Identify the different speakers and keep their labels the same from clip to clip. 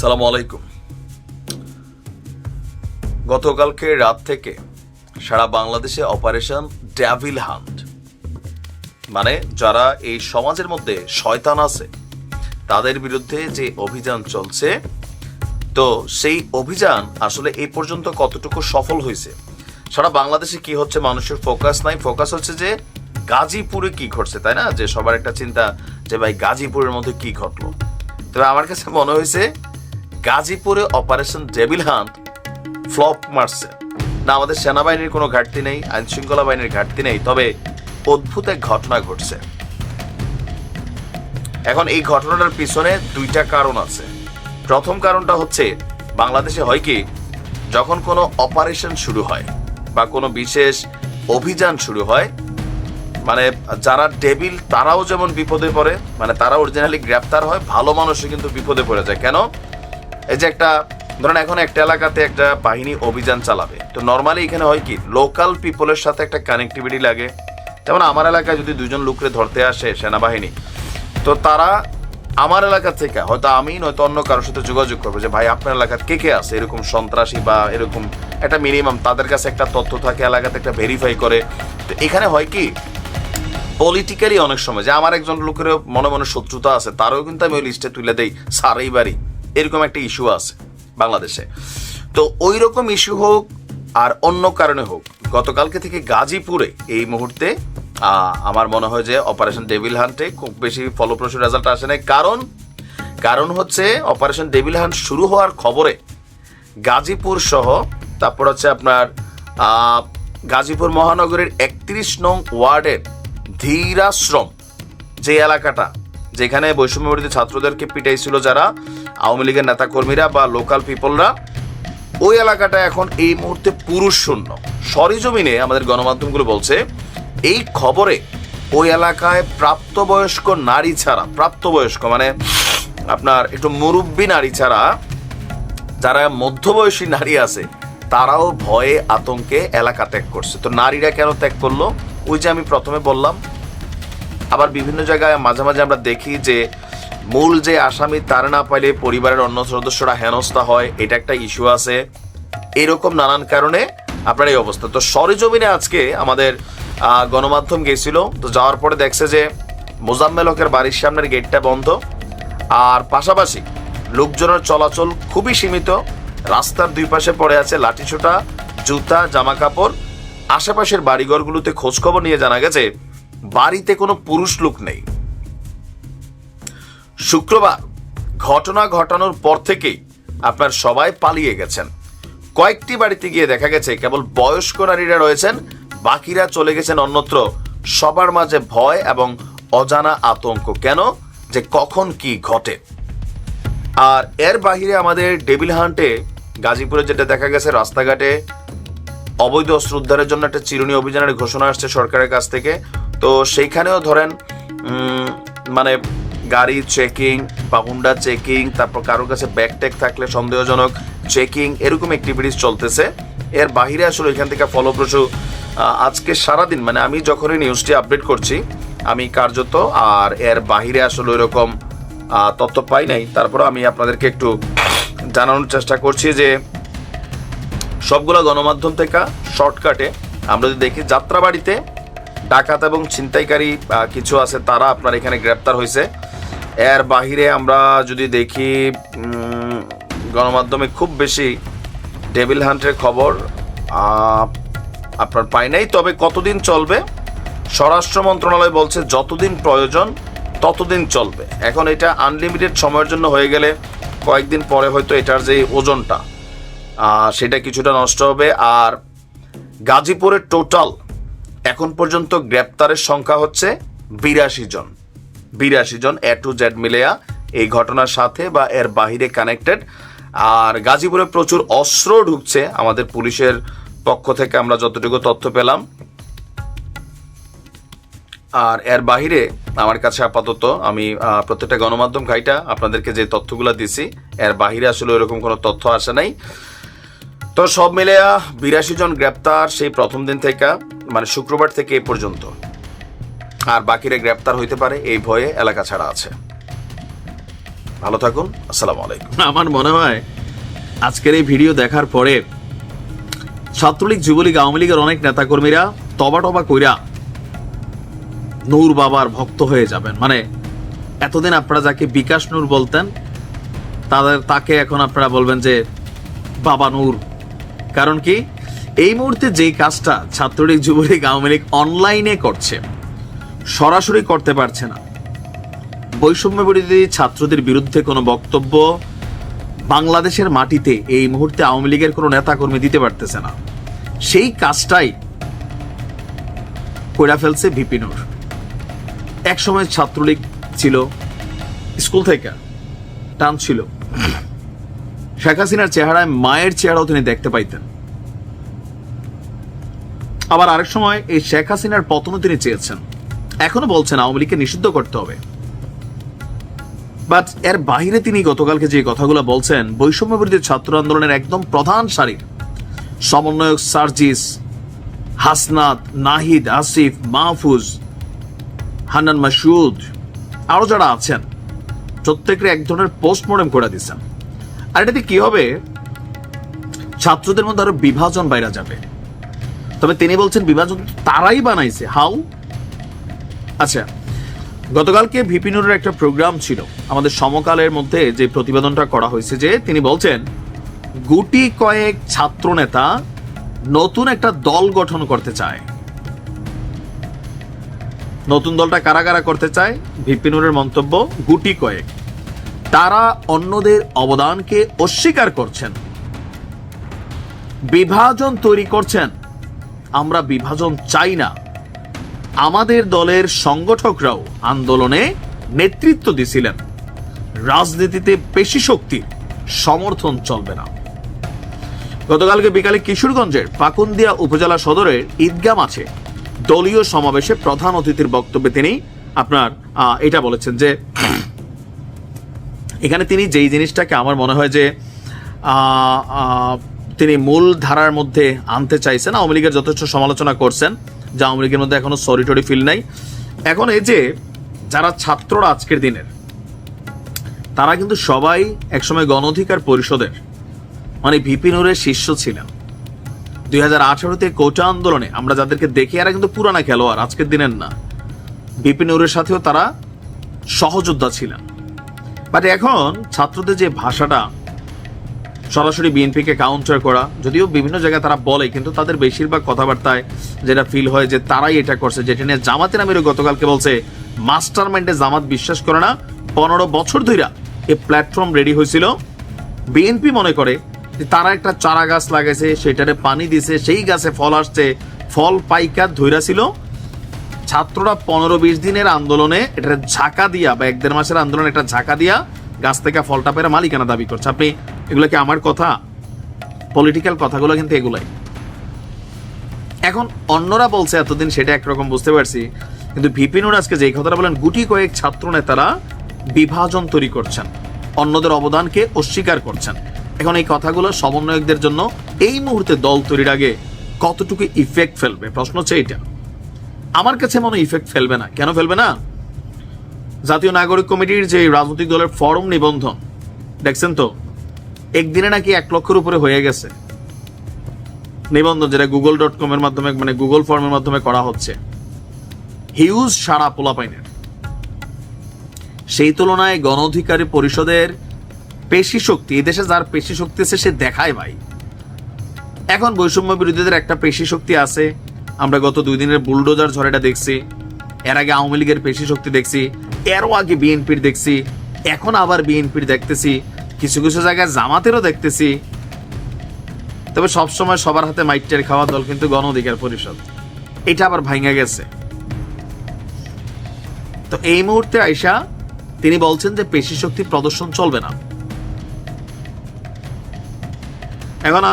Speaker 1: সালাম আলাইকুম গতকালকে রাত থেকে সারা বাংলাদেশে অপারেশন ড্যাভিল হান্ট মানে যারা এই সমাজের মধ্যে শয়তান আছে, তাদের বিরুদ্ধে যে অভিযান চলছে, তো সেই অভিযান আসলে এই পর্যন্ত কতটুকু সফল হয়েছে? সারা বাংলাদেশে কি হচ্ছে মানুষের ফোকাস নাই ফোকাস হচ্ছে যে গাজীপুরে কি ঘটছে, তাই না? যে সবার একটা চিন্তা যে ভাই গাজীপুরের মধ্যে কি ঘটলো। তবে আমার কাছে মনে হয়েছে গাজীপুরে অপারেশন ডেভিল হান্ট ফ্লপ মারছে। না, আমাদের সেনাবাহিনীর কোনো ঘাটতি নেই আইন শৃঙ্খলা বাহিনীর ঘাটতি নেই, তবে অদ্ভুত এক ঘটনা ঘটছে। এখন এই ঘটনাটার পিছনে দুইটা কারণ আছে। প্রথম কারণটা হচ্ছে, বাংলাদেশে হয় কি, যখন কোনো অপারেশন শুরু হয় বা কোনো বিশেষ অভিযান শুরু হয় মানে যারা ডেবিল তারাও যেমন বিপদে পড়ে মানে তারা অরিজিনালি গ্রেপ্তার হয়, ভালো মানুষও কিন্তু বিপদে পড়ে যায়। কেন? এই যে একটা, ধরেন এখন একটা এলাকাতে একটা বাহিনী অভিযান চালাবে। তো নর্মালি এখানে হয় কি লোকাল পিপলের সাথে একটা কানেক্টিভিটি লাগে। যেমন আমার এলাকায় যদি দুজন লোকরে ধরতে আসে সেনাবাহিনী, তো তারা আমার এলাকা থেকে, হয়তো আমি নয়তো অন্য কারোর সাথে যোগাযোগ করব যে, ভাই, আপনার এলাকার কে কে আছে? এরকম সন্ত্রাসী বা এরকম একটা মিনিমাম তাদের কাছে একটা তথ্য থাকে, এলাকাতে একটা ভেরিফাই করে। তো এখানে হয় কি পলিটিক্যালি অনেক সময় যে, আমার একজন লোকের মনে মনে শত্রুতা আছে, তারও কিন্তু আমি ওই লিস্টে তুলে দেই, সারাই বাড়ি। এরকম একটা ইস্যু আছে বাংলাদেশে। তো ওই রকম ইস্যু হোক আর অন্য কারণে হোক, গতকালকে থেকে গাজীপুরে এই মুহূর্তে আমার মনে হয় যে অপারেশন ডেভিল হান্টে খুব বেশি ফলপ্রসূ রেজাল্ট আসে নাই। কারণ কারণ হচ্ছে অপারেশন ডেভিল হান্ট শুরু হওয়ার খবরে গাজীপুর সহ, তারপর হচ্ছে আপনার গাজীপুর মহানগরের একত্রিশ নং ওয়ার্ডের ধীরাশ্রম যে এলাকাটা যেখানে বৈষম্য বিরোধী ছাত্রদেরকে পিটাইছিল যারা, আওয়ামী লীগের নেতাকর্মীরা বা লোকাল পিপলরা। ওই এলাকাটা এখন এই মুহূর্তে পুরুষ শূন্য সরিজমিনে আমাদের গণমাধ্যমগুলো বলছে, এই খবরে ওই এলাকায় প্রাপ্তবয়স্ক নারী ছাড়া, প্রাপ্তবয়স্ক মানে আপনার একটু মুরব্বী নারী ছাড়া যারা মধ্যবয়সী নারী আছে, তারাও ভয়ে আতঙ্কে এলাকা ত্যাগ করছে। তো নারীরা কেন ত্যাগ করল? ওই যে আমি প্রথমে বললাম আবার বিভিন্ন জায়গায় মাঝে মাঝে আমরা দেখি যে মূল যে আসামি, তার না পাইলে পরিবারের অন্য সদস্যরা হেনস্থা হয়, এটা একটা ইস্যু আছে। এরকম নানান কারণে আপনার এই অবস্থা। তো সরেজমিনে আজকে আমাদের গণমাধ্যম গেছিল, তো যাওয়ার পরে দেখছে যে মোজাম্মেল হকের বাড়ির সামনের গেটটা বন্ধ। আর পাশাপাশি লোকজনের চলাচল খুবই সীমিত। রাস্তার দুই পাশে পড়ে আছে লাঠিছোটা, জুতা জামা কাপড় আশেপাশের বাড়িঘরগুলোতে খোঁজখবর নিয়ে জানা গেছে বাড়িতে কোনো পুরুষ লোক নেই। শুক্রবার ঘটনা ঘটানোর পর থেকেই আপনার সবাই পালিয়ে গেছেন। কয়েকটি বাড়িতে গিয়ে দেখা গেছে, কেবল বয়স্ক নারীরা রয়েছেন, বাকিরা চলে গেছেন অন্যত্র। সবার মাঝে ভয় এবং অজানা আতঙ্ক। কেন? যে কখন কি ঘটে। আর এর বাহিরে আমাদের ডেভিল হান্টে, গাজীপুরে যেটা দেখা গেছে, রাস্তাঘাটে অবৈধ অস্ত্র উদ্ধারের জন্য একটা চিরুনি অভিযানের ঘোষণা আসছে সরকারের কাছ থেকে। তো সেইখানেও ধরেন মানে গাড়ি চেকিং বা হুন্ডা চেকিং তারপর কারোর কাছে ব্যাগ ট্যাগ থাকলে সন্দেহজনক চেকিং এরকম অ্যাক্টিভিটিস চলতেছে। এর বাহিরে আসলে এখান থেকে ফলপ্রসূ আজকে সারাদিন মানে আমি যখনই নিউজটি আপডেট করছি আমি কার্যত আর এর বাহিরে আসলে ওইরকম আহ, তথ্য পাই নাই। তারপরে আমি আপনাদেরকে একটু জানানোর চেষ্টা করছি যে সবগুলো গণমাধ্যম থেকে শর্টকাটে আমরা যদি দেখি যাত্রাবাড়িতে ডাকাত এবং ছিনতাইকারী কিছু আছে, তারা আপনার এখানে গ্রেপ্তার হয়েছে। এর বাহিরে আমরা যদি দেখি গণমাধ্যমে খুব বেশি ডেভিল হান্টের খবর আপনার পাই নাই। তবে কতদিন চলবে? স্বরাষ্ট্র মন্ত্রণালয় বলছে যতদিন প্রয়োজন, ততদিন চলবে। এখন এটা আনলিমিটেড সময়ের জন্য হয়ে গেলে কয়েকদিন পরে হয়তো এটার যে ওজনটা সেটা কিছুটা নষ্ট হবে। আর গাজীপুরের টোটাল এখন পর্যন্ত গ্রেপ্তারের সংখ্যা হচ্ছে বিরাশি জন। বিরাশি জন এ টু জেড মিলেয়া এই ঘটনার সাথে বা এর বাহিরে কানেক্টেড। আর গাজীপুরে প্রচুর অস্ত্র ঢুকছে আমাদের পুলিশের পক্ষ থেকে আমরা যতটুকু তথ্য পেলাম। আর এর বাহিরে আমার কাছে আপাতত আমি প্রত্যেকটা গণমাধ্যম ঘাইটা আপনাদেরকে যে তথ্যগুলো দিছি, এর বাহিরে আসলে এরকম কোনো তথ্য আসে নাই। তো সব মিলে বিরাশি জন গ্রেপ্তার সেই প্রথম দিন থেকে মানে শুক্রবার থেকে এ পর্যন্ত। আর বাকিরা গ্রেপ্তার হইতে পারে, এই ভয়ে এলাকা ছাড়া আছে। ভালো থাকুন, আসসালামু আলাইকুম।
Speaker 2: আমার মনে হয় আজকের এই ভিডিও দেখার পরে ছাত্রলীগ, যুবলীগ, আওয়ামী লীগের অনেক নেতাকর্মীরা তবা টবা কইরা নূর বাবার ভক্ত হয়ে যাবেন। মানে এতদিন আপনারা যাকে বিকাশ নূর বলতেন, তাদের, তাকে এখন আপনারা বলবেন যে বাবা নূর। কারণ কি? এই মুহূর্তে যেই কাজটা ছাত্রলীগ, যুবলীগ, আওয়ামী লীগ অনলাইনে করছে, সরাসরি করতে পারছে না। বৈষম্য বিরোধী ছাত্রদের বিরুদ্ধে কোনো বক্তব্য বাংলাদেশের মাটিতে এই মুহূর্তে আওয়ামী লীগের কোনো নেতাকর্মী দিতে পারতেছে না। সেই কাজটাই কইরা ফেলছে ভিপিনুর এক সময় ছাত্রলীগ ছিল, স্কুল থেকে টান ছিল। শেখ হাসিনার চেহারায় মায়ের চেহারাও তিনি দেখতে পাইতেন। আবার আরেক সময় এই শেখ হাসিনার পতনও তিনি চেয়েছেন। এখনও বলছেন আওয়ামী লীগকে নিষিদ্ধ করতে হবে। বাট এর বাইরে তিনি গতকালকে যে কথাগুলো বলছেন বৈষম্য বিরোধী ছাত্র আন্দোলনের একদম প্রধান সারির সমন্বয়ক সার্জিস, হাসনাত, নাহিদ, আসিফ, মাহফুজ, হান্নান মাসুদ আরও যারা আছেন প্রত্যেকের এক ধরনের পোস্টমর্টম করে দিচ্ছেন। আর এটাতে কি হবে? ছাত্রদের মধ্যে আরও বিভাজন বাইরা যাবে। তবে তিনি বলছেন বিভাজন তারাই বানাইছে। হাউ আচ্ছা গতকালকে ভিপিনুরের একটা প্রোগ্রাম ছিল। আমাদের সমকালের মধ্যে যে প্রতিবেদনটা করা হয়েছে যে তিনি বলছেন, গুটি কয়েক ছাত্র নেতা নতুন একটা দল গঠন করতে চায়। নতুন দলটা কারা কারা করতে চায়? ভিপিনুরের মন্তব্য, গুটি কয়েক। তারা অন্যদের অবদানকে অস্বীকার করছেন। বিভাজন তৈরি করছেন। আমরা বিভাজন চাই না। আমাদের দলের সংগঠকরাও আন্দোলনে নেতৃত্ব দিছিলেন। রাজনীতিতে পেশি শক্তির সমর্থন চলবে না। গতকালকে বিকালে কিশোরগঞ্জের পাকুন্দিয়া উপজেলা সদরের ঈদগাহ আছে দলীয় সমাবেশে প্রধান অতিথির বক্তব্যে তিনি আপনার এটা বলেছেন যে, এখানে তিনি যেই জিনিসটাকে আমার মনে হয় যে তিনি মূল ধারার মধ্যে আনতে চাইছেন। আওয়ামী লীগের যথেষ্ট সমালোচনা করছেন, যে আওয়ামী লীগের মধ্যে এখনও সরি টরি ফিল নাই। এখন এই যে যারা ছাত্ররা আজকের দিনের, তারা কিন্তু সবাই একসময় গণ অধিকার পরিষদের মানে ভিপিনুরের শিষ্য ছিলেন। দুই হাজার আঠারোতে কোটা আন্দোলনে আমরা যাদেরকে দেখি, এরা কিন্তু পুরানা খেলোয়াড়, আজকের দিনের না। বিপিনুরের সাথেও তারা সহযোদ্ধা ছিলেন। বাট এখন ছাত্রদের যে ভাষাটা সরাসরি বিএনপিকে কাউন্টার করা, যদিও বিভিন্ন জায়গায় তারা বলে, কিন্তু তাদের বেশিরভাগ কথাবার্তায় যেটা ফিল হয় যে তারাই এটা করছে, যেটা নিয়ে জামাতের আমিরও গতকালকে বলছে মাস্টার মাইন্ডে জামাত বিশ্বাস করে না। পনেরো বছর ধইরা এই প্ল্যাটফর্ম রেডি হয়েছিল বিএনপি মনে করে যে তারা একটা চারা গাছ লাগাইছে, সেটারে পানি দিছে, সেই গাছে ফল আসছে, ফল পাইকা ধইরা ছিল। ছাত্ররা পনেরো বিশ দিনের আন্দোলনে এটা ঝাঁকা দিয়া বা এক দেড় মাসের আন্দোলনে একটা ঝাঁকা দিয়া গাছ থেকে ফলটা পেরে মালিকানা দাবি করছে। আপনি এগুলো কি আমার কথা? পলিটিক্যাল কথাগুলো কিন্তু এগুলাই। এখন অন্যরা বলছে এতদিন সেটা একরকম বুঝতে পারছি, কিন্তু ভিপিনুর আজকে যেই কথাটা বলেন, গুটি কয়েক ছাত্র নেতারা বিভাজন তৈরি করছেন, অন্যদের অবদানকে অস্বীকার করছেন। এখন এই কথাগুলো সমন্বয়কদের জন্য এই মুহূর্তে দল তৈরির আগে কতটুকু ইফেক্ট ফেলবে? প্রশ্ন হচ্ছে এইটা। আমার কাছে মনে ইফেক্ট ফেলবে না। কেন ফেলবে না? জাতীয় নাগরিক কমিটির যে রাজনৈতিক দলের ফরম নিবন্ধন, দেখছেন তো? একদিনে নাকি এক লক্ষের উপরে হয়ে গেছে। নিবন্ধন যেটা গুগল ডট কম এর মাধ্যমে মানে গুগল ফর্মের মাধ্যমে করা হচ্ছে। হিউজ সারা পোলাপাইনের। সেই তুলনায় গণ অধিকারী পরিষদের পেশি শক্তি, এই দেশে যার পেশি শক্তি আছে, সে দেখায় ভাই। এখন বৈষম্য বিরোধীদের একটা পেশি শক্তি আছে। আমরা গত দুই দিনের বুলডোজার ঝড়েটা দেখছি। এর আগে আওয়ামী লীগের পেশি শক্তি দেখছি। এরও আগে বিএনপির দেখছি। এখন আবার বিএনপির দেখতেছি। কিছু কিছু জায়গায় জামাতেরও দেখতেছি। তবে সবসময় সবার হাতে মাইটের খাওয়া দল কিন্তু গণ অধিকার পরিষদ। এটা আবার ভাঙা গেছে। তো এই মুহূর্তে আইসা তিনি বলছেন যে পেশি শক্তি প্রদর্শন চলবে না। এখন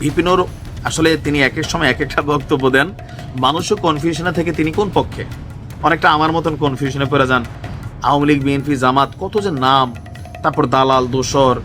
Speaker 2: ভিপিনোর আসলে তিনি এক এক সময় এক একটা বক্তব্য দেন। মানুষও কনফিউশনে থেকে তিনি কোন পক্ষে? অনেকটা আমার মতন কনফিউশনে পড়ে যান। আওয়ামী লীগ, বিএনপি, জামাত, কত যে নাম তারপর দালাল দোসর